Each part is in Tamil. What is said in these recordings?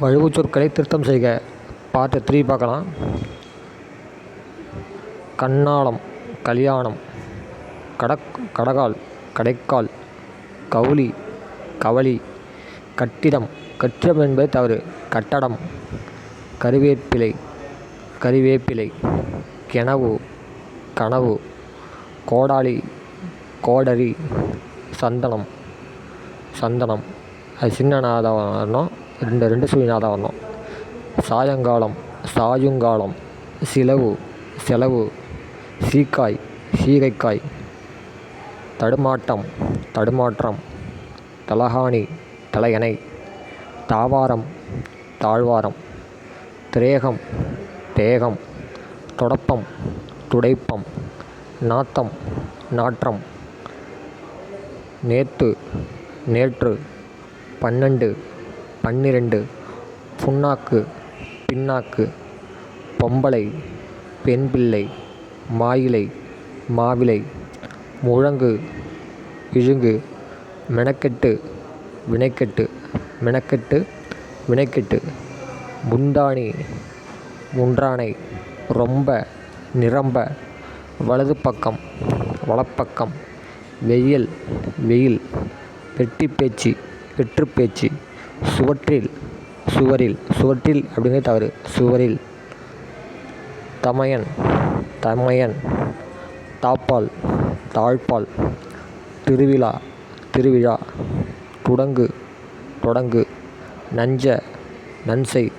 வழுவுச்சொற்களை திருத்தம் செய்க. பார்ட் த்ரீ பார்க்கலாம். கண்ணாளம் கல்யாணம் கடக் கடகால் கடைக்கால் கவுளி கவளி கட்டிடம் கட்டிடம் என்பது தவறு. கட்டடம் கருவேப்பிலை கருவேப்பிலை கெனவு கனவு கோடாலி கோடரி சந்தனம் சந்தனம். அது சின்ன நாதம் ரெண்டு ரெண்டு சுழி வரணும் சாயங்காலம் சாயுங்காலம் சிலவு செலவு சீக்காய் சீகைக்காய் தடுமாட்டம் தடுமாற்றம் தலகாணி தலையணை தாவாரம் தாழ்வாரம் திரேகம் தேகம் தொடப்பம் துடைப்பம் நாத்தம் நாற்றம் நேத்து நேற்று பன்னெண்டு பன்னிரெண்டு. புண்ணாக்கு பின்னாக்கு பொம்பளை பெண் பிள்ளை மாயிலை மாவிலை முழங்கு இழுங்கு மெனக்கெட்டு வினைக்கெட்டு மெனக்கெட்டு வினைக்கெட்டு முந்தாணி முன்றானை ரொம்ப நிரம்ப வலது பக்கம் வலப்பக்கம் வெயில் வெயில் வெட்டி பேச்சு வெற்று பேச்சு சுவற்றில் சுவரில் சுவற்றில் அப்படிங்கிறது தவறு. சுவரில். தமையன் தமையன். தாப்பால் தாழ்பால் திருவிழா திருவிழா. துடங்கு தொடங்கு நஞ்ச நன்சை.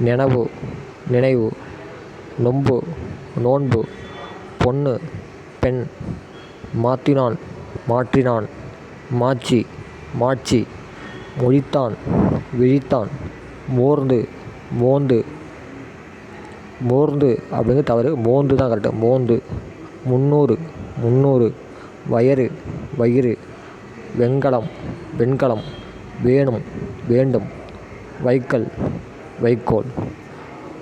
நினவு நினைவு. நொம்பு நோன்பு. பொண்ணு பெண். மாற்றினான் மாற்றினான். மாச்சி மாட்சி மொழித்தான் விழித்தான் மோர்ந்து மோந்து மோர்ந்து அப்படிங்கிறது தவறு. மோந்து தான் கரெக்டு மோந்து முந்நூறு முந்நூறு வயறு வயிறு வெண்கலம் வெண்கலம் வேணும் வேண்டும் வைக்கல் வைக்கோல்.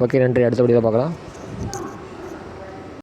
ஓகே நன்றி. அடுத்த வீடியோவில் பார்க்கலாம்.